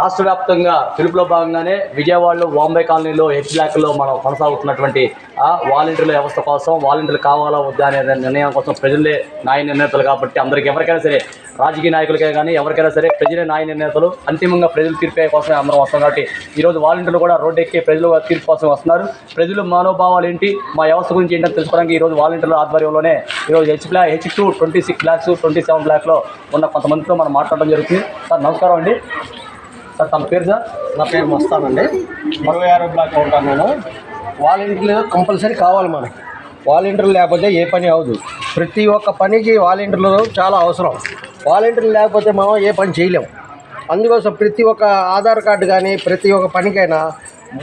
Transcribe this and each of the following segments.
రాష్ట్ర వ్యాప్తంగా పిలుపులో భాగంగానే విజయవాడలో బాంబే కాలనీలో హెచ్ బ్లాక్లో మనం కొనసాగుతున్నటువంటి ఆ వాలంటీర్ల వ్యవస్థ కోసం వాలంటీర్లు కావాలా వద్దా అనే నిర్ణయం కోసం ప్రజలే న్యాయ నిర్ణేతలు కాబట్టి అందరికి ఎవరికైనా సరే రాజకీయ నాయకులకే కానీ ఎవరికైనా సరే ప్రజలే న్యాయ నిర్ణేతలు అంతిమంగా ప్రజలు తీర్పే కోసం అందరం వస్తాం కాబట్టి ఈరోజు వాలంటీర్లు కూడా రోడ్డు ఎక్కి ప్రజలు తీర్పు కోసం వస్తున్నారు. ప్రజలు మనోభావాలు ఏంటి మా వ్యవస్థ గురించి ఏంటని తెలుసుకోవడానికి ఈరోజు వాలంటీర్ల ఆధ్వర్యంలోనే ఈరోజు H block H two twenty six blocks twenty seven బ్లాక్లో ఉన్న కొంతమందితో మనం మాట్లాడడం జరుగుతుంది. సార్ నమస్కారం అండి. సార్ తన పేరు సార్? నా పేరు మస్తానండి ఇరవై ఆరో బ్లాక్ ఉంటాను నేను. వాలంటీర్లు కంపల్సరీ కావాలి మనకి. వాలంటీర్లు లేకపోతే ఏ పని అవ్వదు. ప్రతి ఒక్క పనికి వాలంటీర్లు చాలా అవసరం. వాలంటీర్లు లేకపోతే మనం ఏ పని చేయలేం. అందుకోసం ప్రతి ఒక్క ఆధార్ కార్డు కానీ ప్రతి ఒక్క పనికైనా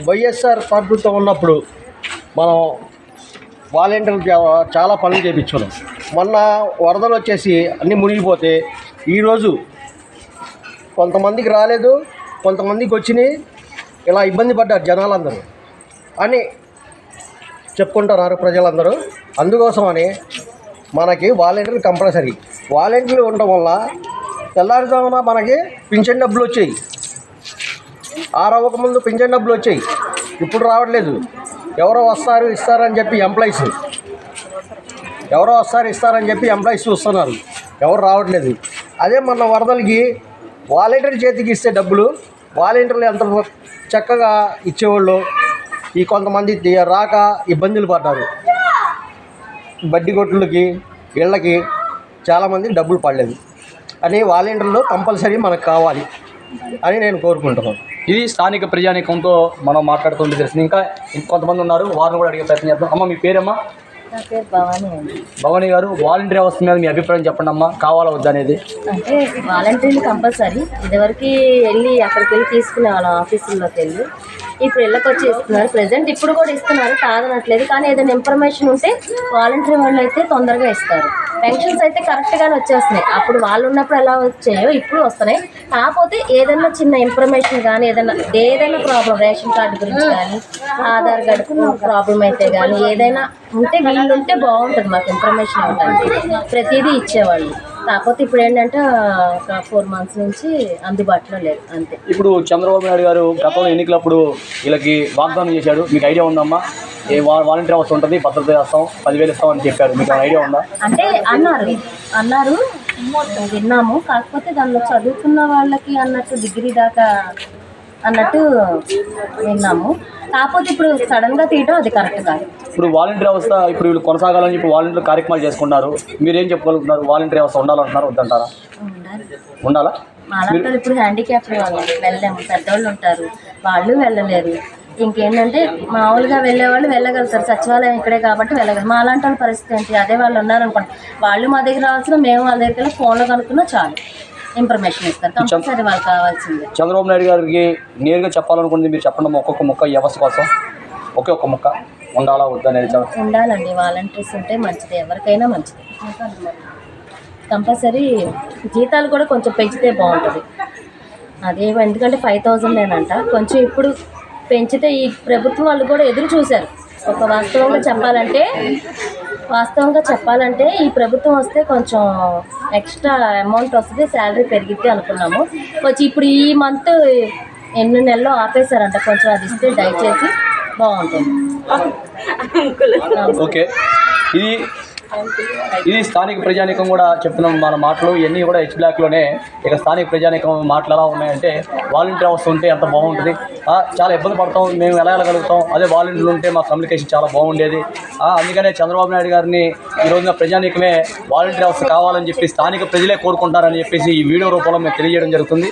వైఎస్ఆర్ ప్రభుత్వం ఉన్నప్పుడు మనం వాలంటీర్లు చాలా పనులు చేయించున్నాం మొన్న వరదలు వచ్చేసి అన్నీ మునిగిపోతే ఈరోజు కొంతమందికి రాలేదు. కొంతమందికి వచ్చినాయి ఇలా ఇబ్బంది పడ్డారు జనాలందరూ. అని చెప్పుకుంటున్నారు ప్రజలందరూ. అందుకోసమని మనకి వాలంటీర్లు కంపల్సరీ. వాలంటీర్లు ఉండటం వల్ల తెల్లారుజామున మనకి పింఛన్ డబ్బులు వచ్చాయి. ఆరవక ముందు పింఛన్ డబ్బులు వచ్చాయి. ఇప్పుడు రావట్లేదు. ఎవరో వస్తారు ఇస్తారని చెప్పి ఎంప్లాయీస్. ఎవరో వస్తారు ఇస్తారని చెప్పి ఎంప్లాయీస్ చూస్తున్నారు. ఎవరు రావట్లేదు. అదే మన వరదలకి వాలంటీర్ చేతికి ఇస్తే డబ్బులు వాలంటీర్లు ఎంత చక్కగా ఇచ్చేవాళ్ళు ఈ కొంతమంది రాక ఇబ్బందులు పడ్డారు. బడ్డీ కొట్లకి ఇళ్ళకి చాలామంది డబ్బులు పడలేదు. అని వాలంటీర్లు కంపల్సరీ మనకు కావాలి అని నేను కోరుకుంటున్నాను. ఇది స్థానిక ప్రజానీకంతో మనం మాట్లాడుతుంటే తెలిసింది. ఇంకా ఇంకొంతమంది ఉన్నారు వారిని కూడా అడిగే ప్రయత్నం చేద్దాం. అమ్మ మీ పేరమ్మా? నా పేరు భవానీ అండి. భవానీ గారు వాలంటీర్ వ్యవస్థ మీద మీ అభిప్రాయం చెప్పండి అమ్మా. కావాలా వద్దా అనేది? అంటే వాలంటీర్లు కంపల్సరీ. ఇదివరకు వెళ్ళి అక్కడికి వెళ్ళి తీసుకునే వాళ్ళం ఆఫీసుల్లోకి వెళ్ళి ఇప్పుడు ఇళ్ళకి వచ్చి ఇస్తున్నారు. ప్రజెంట్ ఇప్పుడు కూడా ఇస్తున్నారు. కాదనట్లేదు కానీ ఏదైనా ఇన్ఫర్మేషన్ ఉంటే వాలంటీర్ వాళ్ళు అయితే తొందరగా ఇస్తారు. పెన్షన్స్ అయితే కరెక్ట్గానే వచ్చేస్తున్నాయి. అప్పుడు వాళ్ళు ఉన్నప్పుడు ఎలా వచ్చాయో ఇప్పుడు వస్తున్నాయి. కాకపోతే ఏదైనా చిన్న ఇన్ఫర్మేషన్ కానీ ఏదైనా ఏదైనా ప్రాబ్లం రేషన్ కార్డు గురించి కానీ ఆధార్ కార్డు ప్రాబ్లం అయితే కానీ ఏదైనా ఉంటే వీళ్ళు ఉంటే బాగుంటుంది మాకు ఇన్ఫర్మేషన్ ఇవ్వడానికి. ప్రతిదీ ఇచ్చేవాళ్ళు. కాకపోతే ఇప్పుడు ఏంటంటే ఒక ఫోర్ మంత్స్ నుంచి అందుబాటులో లేదు అంతే. ఇప్పుడు చంద్రబాబు నాయుడు గారు గతంలో ఎన్నికలప్పుడు వీళ్ళకి వాగ్దానం చేశాడు. మీకు ఐడియా ఉందమ్మా? ఏ వాలంటీర్ వ్యవస్థ ఉంటుంది భద్రత చేస్తాం పదివేలు ఇస్తాం అని చెప్పారు. మీకు ఐడియా ఉందా? అంటే అన్నారు అన్నారు విన్నాము. కాకపోతే దానిలో చదువుకున్న వాళ్ళకి అన్నట్టు డిగ్రీ దాకా అన్నట్టు విన్నాము. కాకపోతే ఇప్పుడు సడన్గా తీయడం అది కరెక్ట్ కాదు. ఇప్పుడు వాలంటీర్ వ్యవస్థ ఇప్పుడు వీళ్ళు కొనసాగాలని చెప్పి వాలంటీర్ కార్యక్రమాలు చేసుకున్నారు మీరేం చెప్పగలుగుతున్నారు? వాలంటీర్ వ్యవస్థ ఉండాలంటున్నారు? వద్దంటారా? ఉండాలి. ఉండాలా? మాలాంటి ఇప్పుడు హ్యాండిక్యాప్ వాళ్ళు వెళ్ళలేము. పెద్దవాళ్ళు ఉంటారు. వాళ్ళు వెళ్ళలేరు. ఇంకేంటంటే మామూలుగా వెళ్ళే వాళ్ళు వెళ్ళగలుగుతారు. సచివాలయం ఇక్కడే కాబట్టి వెళ్ళగలరు. మా అలాంటి వాళ్ళ పరిస్థితి ఏంటి? అదే వాళ్ళు ఉన్నారనుకోండి. వాళ్ళు మా దగ్గర రావాల్సిన మేము వాళ్ళ దగ్గరికి వెళ్ళి ఫోన్లో కనుక్కున్నా చాలు. ఇన్ఫర్మేషన్ ఇస్తారు. కంపల్సరీ వాళ్ళకి కావాల్సిందే. చంద్రబాబు నాయుడు గారికి నేరుగా చెప్పాలనుకుంది మీరు చెప్పండి ఒక్కొక్క ముక్క వ్యవస్థ కోసం. ఒకే ఒక్క ముక్క. ఉండాలా వద్దనేది ఉండాలండి వాలంటీర్స్ ఉంటే మంచిది ఎవరికైనా మంచిది. కంపల్సరీ జీతాలు కూడా కొంచెం పెంచితే బాగుంటుంది. అదే ఎందుకంటే ఫైవ్ థౌజండ్ కొంచెం ఇప్పుడు పెంచితే ఈ ప్రభుత్వం వాళ్ళు కూడా ఎదురు చూశారు. ఒక వాస్తవంగా చెప్పాలంటే వాస్తవంగా చెప్పాలంటే ఈ ప్రభుత్వం వస్తే కొంచెం ఎక్స్ట్రా అమౌంట్ వస్తుంది శాలరీ పెరిగిద్ది అనుకున్నాము. కొంచెం ఇప్పుడు ఈ మంత్ ఎన్ని నెలల్లో ఆపేశారంట కొంచెం అది ఇస్తే దయచేసి బాగుంటుంది. ఓకే. ఇది ఇది స్థానిక ప్రజానికం కూడా చెప్తున్నాం మన మాటలు. ఇవన్నీ కూడా హెచ్ బ్లాక్లోనే ఇక స్థానిక ప్రజానీకం మాటలు ఎలా ఉన్నాయంటే వాలంటీర్ వ్యవస్థ ఉంటే ఎంత బాగుంటుంది. చాలా ఇబ్బంది పడతాం. మేము ఎలా వెళ్ళగలుగుతాం? అదే వాలంటీర్లు ఉంటే మా కమ్యూనికేషన్ చాలా బాగుండేది. అందుకనే చంద్రబాబు నాయుడు గారిని ఈ రోజున ప్రజానీకమే వాలంటీర్ వ్యవస్థ కావాలని చెప్పి స్థానిక ప్రజలే కోరుకుంటారని చెప్పేసి ఈ వీడియో రూపంలో మేము తెలియజేయడం జరుగుతుంది.